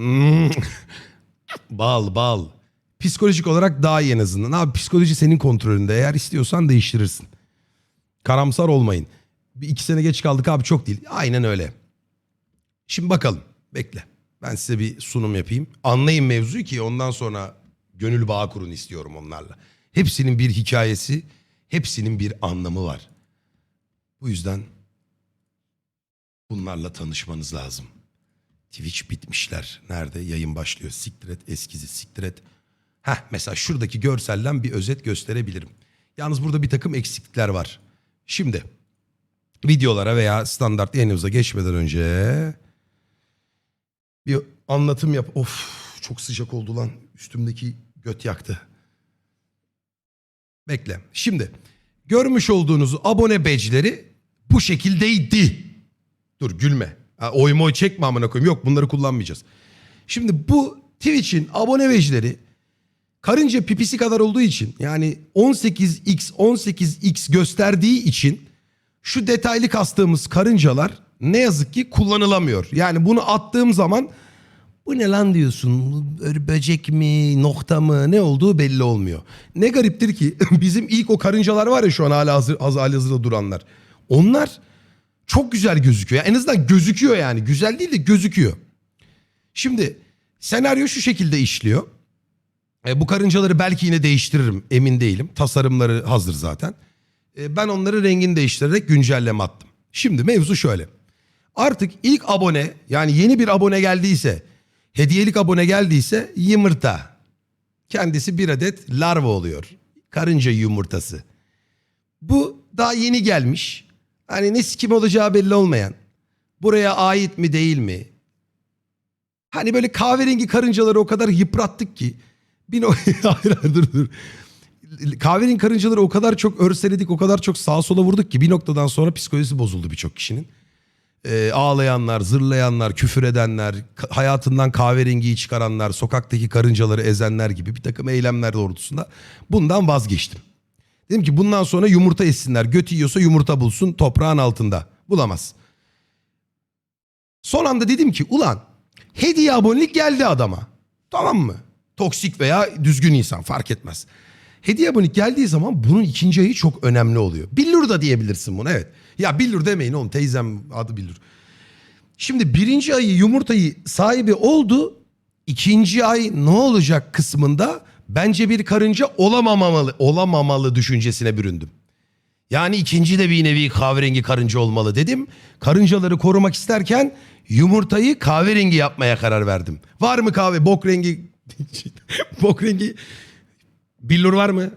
Hmm. bal bal. Psikolojik olarak daha iyi en azından. Abi psikoloji senin kontrolünde. Eğer istiyorsan değiştirirsin. Karamsar olmayın. Bir iki sene geç kaldık abi çok değil. Aynen öyle. Şimdi bakalım. Bekle. Ben size bir sunum yapayım. Anlayın mevzuyu ki ondan sonra gönül bağı kurun istiyorum onlarla. Hepsinin bir hikayesi, hepsinin bir anlamı var. Bu yüzden bunlarla tanışmanız lazım. Twitch bitmişler. Nerede? Yayın başlıyor. Siktir et eskizi siktir et. Heh mesela şuradaki görselden bir özet gösterebilirim. Yalnız burada bir takım eksiklikler var. Şimdi videolara veya standart yayınımıza geçmeden önce bir anlatım yap. Of çok sıcak oldu lan. Üstümdeki göt yaktı. Bekle. Şimdi görmüş olduğunuz abone badge'leri bu şekildeydi. Dur gülme. Oy moy çekme amına koyayım. Yok bunları kullanmayacağız. Şimdi bu Twitch'in abone badge'leri karınca pipisi kadar olduğu için yani 18x 18x gösterdiği için şu detaylı kastığımız karıncalar ne yazık ki kullanılamıyor. Yani bunu attığım zaman bu ne lan diyorsun böcek mi nokta mı ne olduğu belli olmuyor. Ne gariptir ki bizim ilk o karıncalar var ya şu an hala hazır, haz- hali hazırda duranlar. Onlar çok güzel gözüküyor. En azından gözüküyor yani. Güzel değil de gözüküyor. Şimdi senaryo şu şekilde işliyor. E, bu karıncaları belki yine değiştiririm emin değilim. Tasarımları hazır zaten. E, ben onları rengini değiştirerek güncelleme attım. Şimdi mevzu şöyle. Artık ilk abone yani yeni bir abone geldiyse, hediyelik abone geldiyse yumurta. Kendisi bir adet larva oluyor. Karınca yumurtası. Bu daha yeni gelmiş. Hani ne sikim olacağı belli olmayan. Buraya ait mi değil mi? Hani böyle kahverengi karıncaları o kadar yıprattık ki. Bir no hayır, hayır, dur dur. Kahverengi karıncaları o kadar çok örseledik, o kadar çok sağa sola vurduk ki bir noktadan sonra psikolojisi bozuldu birçok kişinin. Ee, ağlayanlar, zırlayanlar, küfür edenler, hayatından kahverengiyi çıkaranlar, sokaktaki karıncaları ezenler gibi bir takım eylemler doğrultusunda bundan vazgeçtim. Dedim ki bundan sonra yumurta yesinler. Göt yiyorsa yumurta bulsun toprağın altında. Bulamaz. Son anda dedim ki ulan hediye abonelik geldi adama. Tamam mı? Toksik veya düzgün insan fark etmez. Hediye abonelik geldiği zaman bunun ikinci ayı çok önemli oluyor. Billur da diyebilirsin bunu evet. Ya billur demeyin oğlum teyzem adı billur. Şimdi birinci ayı yumurtayı sahibi oldu. İkinci ay ne olacak kısmında bence bir karınca olamamalı, olamamalı düşüncesine büründüm. Yani ikinci de bir nevi kahverengi karınca olmalı dedim. Karıncaları korumak isterken yumurtayı kahverengi yapmaya karar verdim. Var mı kahve bok rengi bok rengi billur var mı?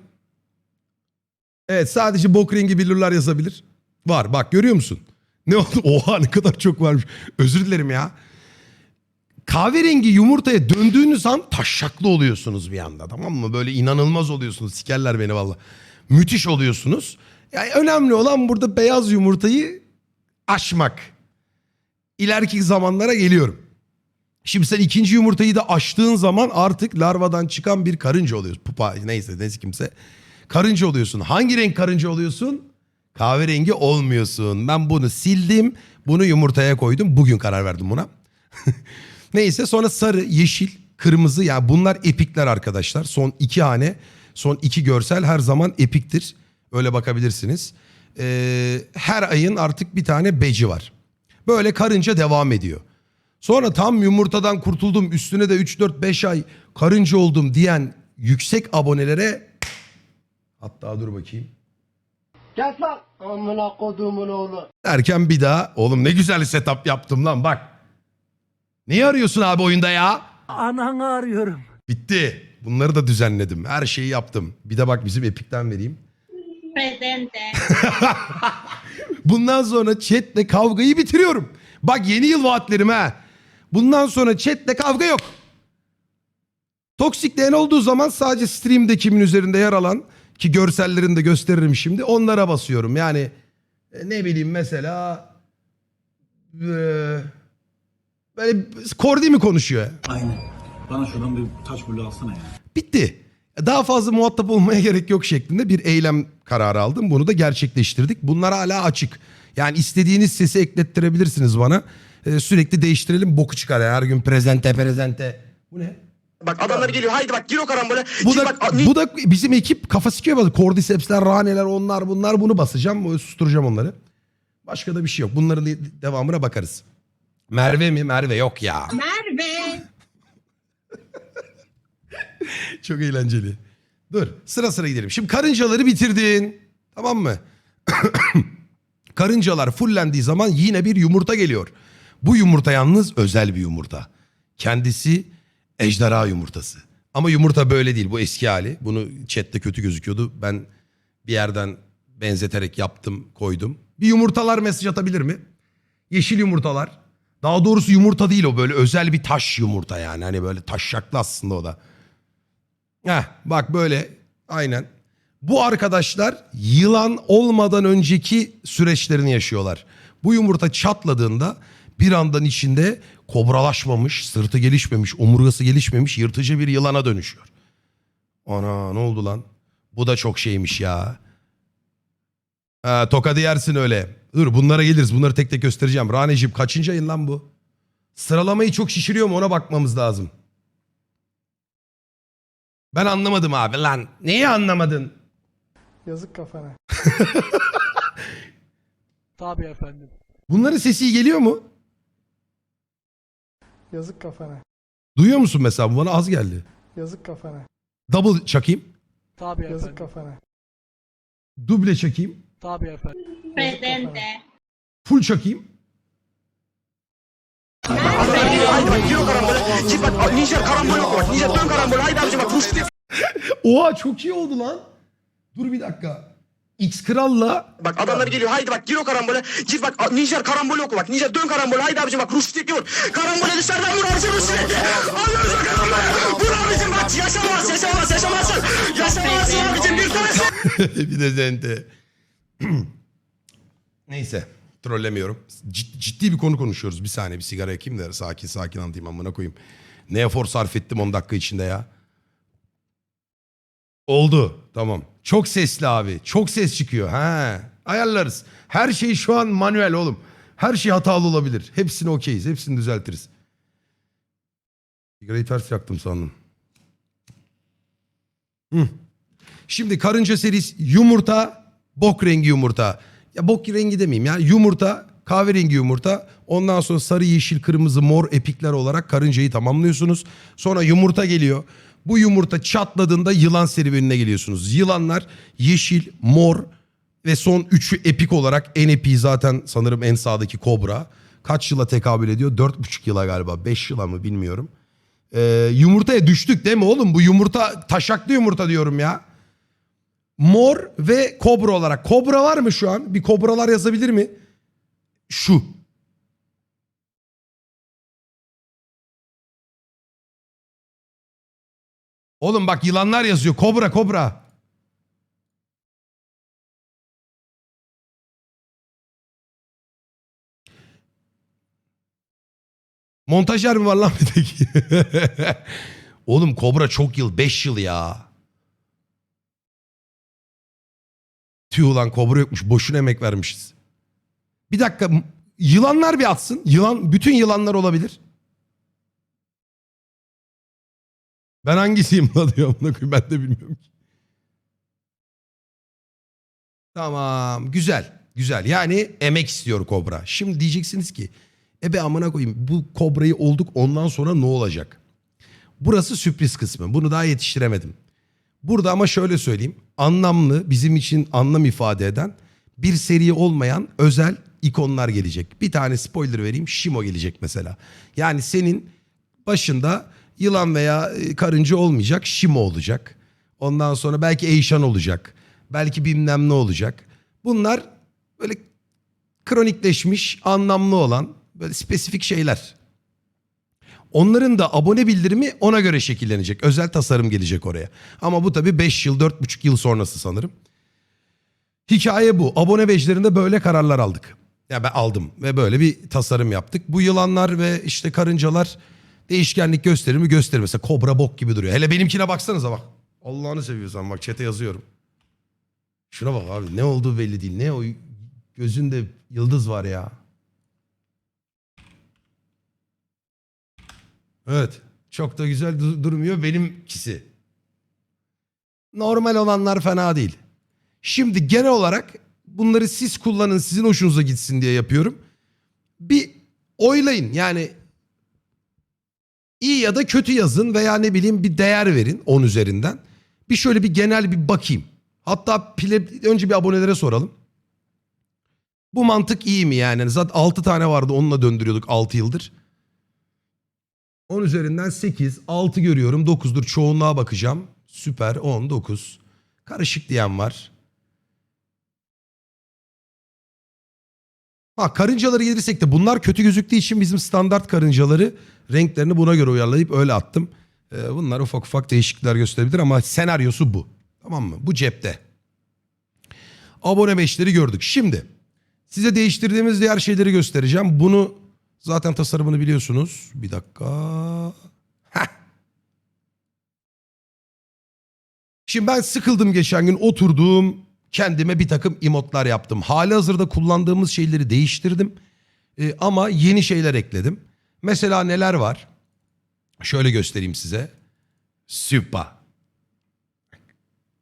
Evet sadece bok rengi billurlar yazabilir. Var bak görüyor musun? Ne oldu? Oha ne kadar çok varmış. Özür dilerim ya. Kahverengi yumurtaya döndüğünüz an taşaklı oluyorsunuz bir anda tamam mı? Böyle inanılmaz oluyorsunuz. Sikerler beni valla. Müthiş oluyorsunuz. Yani önemli olan burada beyaz yumurtayı aşmak. İleriki zamanlara geliyorum. Şimdi sen ikinci yumurtayı da açtığın zaman artık larvadan çıkan bir karınca oluyorsun. Pupa neyse neyse kimse. Karınca oluyorsun. Hangi renk karınca oluyorsun? Kahverengi olmuyorsun. Ben bunu sildim. Bunu yumurtaya koydum. Bugün karar verdim buna. Neyse sonra sarı, yeşil, kırmızı yani bunlar epikler arkadaşlar. Son iki hane, son iki görsel her zaman epiktir. Öyle bakabilirsiniz. Ee, her ayın artık bir tane beci var. Böyle karınca devam ediyor. Sonra tam yumurtadan kurtuldum üstüne de 3-4-5 ay karınca oldum diyen yüksek abonelere hatta dur bakayım. Kes lan amına koduğumun oğlu. Derken bir daha oğlum ne güzel setup yaptım lan bak. Neyi arıyorsun abi oyunda ya? Ananı arıyorum. Bitti. Bunları da düzenledim. Her şeyi yaptım. Bir de bak bizim Epic'ten vereyim. Presente. Bundan sonra chatle kavgayı bitiriyorum. Bak yeni yıl vaatlerim ha. Bundan sonra chatle kavga yok. Toksikleyen olduğu zaman sadece stream'de kimin üzerinde yer alan ki görsellerini de gösteririm şimdi onlara basıyorum. Yani e, ne bileyim mesela e, böyle Kordi mi konuşuyor? Aynen. Bana şuradan bir taş bulu alsana ya. Bitti. Daha fazla muhatap olmaya gerek yok şeklinde bir eylem kararı aldım. Bunu da gerçekleştirdik. Bunlar hala açık. Yani istediğiniz sesi eklettirebilirsiniz bana. e, sürekli değiştirelim boku çıkar ya. Her gün prezente prezente. Bu ne? Bak adamlar geliyor. Haydi bak gir o karambole. Bu da, bak. bu da bizim ekip kafa sikiyor bazı. Cordyceps'ler, raneler onlar bunlar bunu basacağım. Susturacağım onları. Başka da bir şey yok. Bunların de- devamına bakarız. Merve mi? Merve yok ya. Merve. Çok eğlenceli. Dur sıra sıra gidelim. Şimdi karıncaları bitirdin. Tamam mı? Karıncalar fullendiği zaman yine bir yumurta geliyor. Bu yumurta yalnız özel bir yumurta. Kendisi ejderha yumurtası. Ama yumurta böyle değil. Bu eski hali. Bunu chatte kötü gözüküyordu. Ben bir yerden benzeterek yaptım, koydum. Bir yumurtalar mesaj atabilir mi? Yeşil yumurtalar. Daha doğrusu yumurta değil o böyle özel bir taş yumurta yani. Hani böyle taşşaklı aslında o da. Heh, bak böyle aynen. Bu arkadaşlar yılan olmadan önceki süreçlerini yaşıyorlar. Bu yumurta çatladığında bir andan içinde kobralaşmamış, sırtı gelişmemiş, omurgası gelişmemiş yırtıcı bir yılana dönüşüyor. Ana ne oldu lan? Bu da çok şeymiş ya. Ha, tokadı yersin öyle. Dur bunlara geliriz. Bunları tek tek göstereceğim. Raneciğim kaçıncı ayın lan bu? Sıralamayı çok şişiriyor mu ona bakmamız lazım. Ben anlamadım abi lan. Neyi anlamadın? Yazık kafana. Tabii efendim. Bunların sesi iyi geliyor mu? Yazık kafana. Duyuyor musun mesela? Bu bana az geldi. Yazık kafana. Double çakayım. Tabii Yazık kafana. Duble çakayım. Tabii efendim. Presente. Full çakayım. Haydi bak gir o karambole. Bak. Ninja karambol yok bak. Ninja dön karambole. Haydi abicim bak. Diye. Oha çok iyi oldu lan. Dur bir dakika. X Kral'la Bak adamlar geliyor. Haydi bak gir o karambole. Gir bak. Ninja karambol yok bak. Ninja dön karambole. Haydi abicim bak. Rus diye vur. Karambole dışarıdan vur abicim Rus diye. Alıyoruz o karambole. Vur abicim bak. Yaşamaz. Yaşamaz. Yaşamazsın. Yaşamazsın abicim. Bir tanesi. bir de Zente. Neyse. Trollemiyorum. Cid- ciddi bir konu konuşuyoruz. Bir saniye bir sigara yakayım da sakin sakin anlatayım amına koyayım. Ne efor sarf ettim 10 dakika içinde ya. Oldu. Tamam. Çok sesli abi. Çok ses çıkıyor. Ha. Ayarlarız. Her şey şu an manuel oğlum. Her şey hatalı olabilir. Hepsini okeyiz. Hepsini düzeltiriz. Sigarayı ters yaktım sandım. Hı. Şimdi karınca serisi yumurta, bok rengi yumurta. Ya bok rengi demeyeyim ya. Yumurta, kahverengi yumurta. Ondan sonra sarı, yeşil, kırmızı, mor epikler olarak karıncayı tamamlıyorsunuz. Sonra yumurta geliyor. Bu yumurta çatladığında yılan serüvenine geliyorsunuz. Yılanlar yeşil, mor ve son üçü epik olarak en epiği zaten sanırım en sağdaki kobra. Kaç yıla tekabül ediyor? Dört buçuk yıla galiba. Beş yıla mı bilmiyorum. Ee, yumurtaya düştük değil mi oğlum? Bu yumurta taşaklı yumurta diyorum ya. Mor ve kobra olarak. Kobra var mı şu an? Bir kobralar yazabilir mi? Şu. Oğlum bak yılanlar yazıyor. Kobra kobra. Montajer mi var lan bir? Oğlum Kobra çok yıl. 5 yıl ya. Tüh ulan Kobra yokmuş. Boşuna emek vermişiz. Bir dakika. Yılanlar bir atsın. Yılan, bütün yılanlar olabilir. Ben hangisiyim lan diyor. Ben de bilmiyorum ki. Tamam. Güzel. Güzel. Yani emek istiyor Kobra. Şimdi diyeceksiniz ki ebe amına koyayım bu Kobra'yı olduk ondan sonra ne olacak? Burası sürpriz kısmı. Bunu daha yetiştiremedim. Burada ama şöyle söyleyeyim. Anlamlı, bizim için anlam ifade eden bir seri olmayan özel ikonlar gelecek. Bir tane spoiler vereyim. Shimo gelecek mesela. Yani senin başında yılan veya e, karınca olmayacak. Shimo olacak. Ondan sonra belki Eyşan olacak. Belki bilmem ne olacak. Bunlar böyle kronikleşmiş, anlamlı olan böyle spesifik şeyler. Onların da abone bildirimi ona göre şekillenecek. Özel tasarım gelecek oraya. Ama bu tabii 5 yıl, 4,5 yıl sonrası sanırım. Hikaye bu. Abone bejlerinde böyle kararlar aldık. Ya ben aldım ve böyle bir tasarım yaptık. Bu yılanlar ve işte karıncalar değişkenlik gösterir mi gösterir. Mesela kobra bok gibi duruyor. Hele benimkine baksanıza bak. Allah'ını seviyorsan bak çete yazıyorum. Şuna bak abi ne olduğu belli değil. Ne o gözünde yıldız var ya. Evet. Çok da güzel du- durmuyor benimkisi. Normal olanlar fena değil. Şimdi genel olarak bunları siz kullanın sizin hoşunuza gitsin diye yapıyorum. Bir oylayın yani iyi ya da kötü yazın veya ne bileyim bir değer verin 10 üzerinden. Bir şöyle bir genel bir bakayım. Hatta pile, önce bir abonelere soralım. Bu mantık iyi mi yani? Zaten 6 tane vardı onunla döndürüyorduk 6 yıldır. 10 üzerinden 8, 6 görüyorum. 9'dur çoğunluğa bakacağım. Süper 10, 9. Karışık diyen var. Ha karıncaları gelirsek de bunlar kötü gözüktüğü için bizim standart karıncaları renklerini buna göre uyarlayıp öyle attım. Ee, bunlar ufak ufak değişiklikler gösterebilir ama senaryosu bu. Tamam mı? Bu cepte. Abone beşleri gördük. Şimdi size değiştirdiğimiz diğer şeyleri göstereceğim. Bunu zaten tasarımını biliyorsunuz. Bir dakika. Heh. Şimdi ben sıkıldım geçen gün oturdum kendime bir takım emotlar yaptım. Hali hazırda kullandığımız şeyleri değiştirdim. Ee, ama yeni şeyler ekledim. Mesela neler var? Şöyle göstereyim size. Süper.